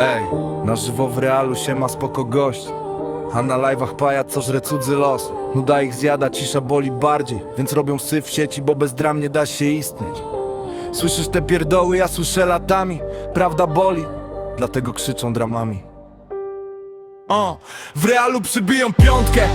Ej, na żywo w realu się ma spoko gość. A na live'ach pajac co żre cudzy los. Nuda ich zjada, cisza boli bardziej. Więc robią syf w sieci, bo bez dram nie da się istnieć. Słyszysz te pierdoły, ja słyszę latami. Prawda boli, dlatego krzyczą dramami o, w realu przybiją piątkę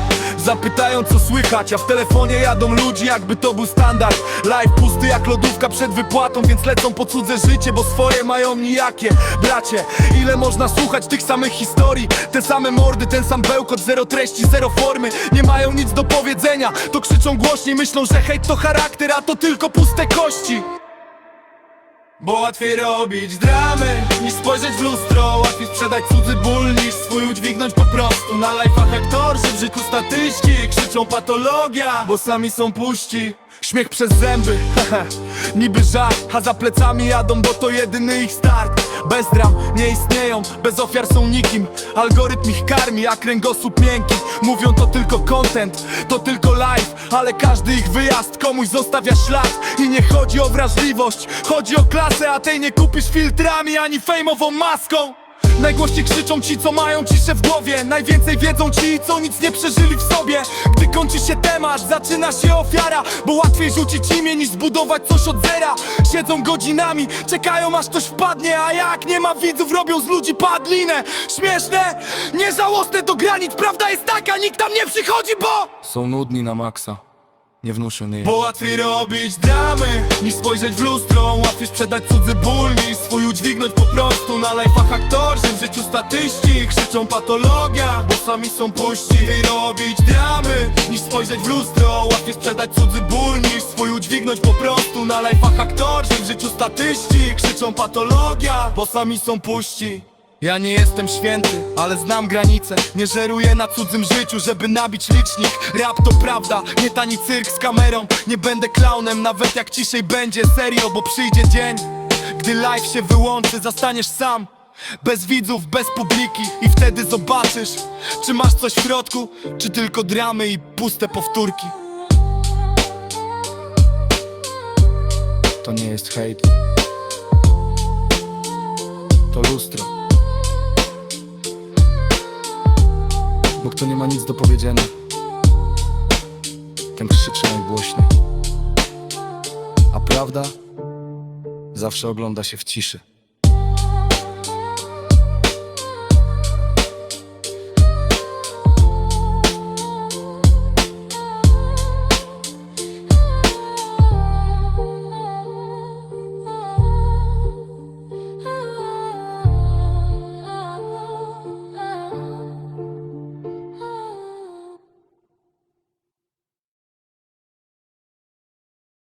Zapytają co słychać, a w telefonie jadą ludzi jakby to był standard. Live pusty jak lodówka przed wypłatą, więc lecą po cudze życie Bo swoje mają nijakie. Bracie, ile można słuchać tych samych historii? Te same mordy, ten sam bełkot, zero treści, zero formy. Nie mają nic do powiedzenia, to krzyczą głośniej Myślą, że hejt to charakter, a to tylko puste kości. Bo łatwiej robić dramy niż spojrzeć w lustro. Łatwiej sprzedać cudzy ból niż udźwignąć po prostu Na life'ach aktorzy, w życiu statyści Krzyczą patologia, bo sami są puści. Śmiech przez zęby, niby żart A za plecami jadą, bo to jedyny ich start. Bez dram nie istnieją, bez ofiar są nikim. Algorytm ich karmi, a kręgosłup miękki. Mówią to tylko content, to tylko live Ale każdy ich wyjazd komuś zostawia ślad. I nie chodzi o wrażliwość, chodzi o klasę A tej nie kupisz filtrami, ani fejmową maską Najgłośniej krzyczą ci, co mają ciszę w głowie. Najwięcej wiedzą ci, co nic nie przeżyli w sobie. Gdy kończy się temat, zaczyna się ofiara Bo łatwiej rzucić imię niż zbudować coś od zera. Siedzą godzinami, czekają aż ktoś wpadnie A jak nie ma widzów, robią z ludzi padlinę. Śmieszne, nieżałosne do granic. Prawda jest taka, nikt tam nie przychodzi, bo Są nudni na maksa. Nie wnuszony Bo łatwiej robić dramy niż spojrzeć w lustro. Łatwiej sprzedać cudzy ból niż swój udźwignąć po prostu. Na life'ach aktorzy, w życiu statyści Krzyczą patologia, bo sami są puści. Łatwiej robić dramy niż spojrzeć w lustro. Łatwiej sprzedać cudzy ból niż swój udźwignąć po prostu. Na life'ach aktorzy, w życiu statyści Krzyczą patologia, bo sami są puści ja nie jestem święty, ale znam granice. Nie żeruję na cudzym życiu, żeby nabić licznik. Rap to prawda, nie tani cyrk z kamerą. Nie będę klaunem, nawet jak ciszej będzie Serio, bo przyjdzie dzień Gdy live się wyłączy, zastaniesz sam. Bez widzów, bez publiki I wtedy zobaczysz Czy masz coś w środku Czy tylko dramy i puste powtórki. To nie jest hejt. To lustro. Bo kto nie ma nic do powiedzenia, ten krzyczy najgłośniej. A prawda zawsze ogląda się w ciszy.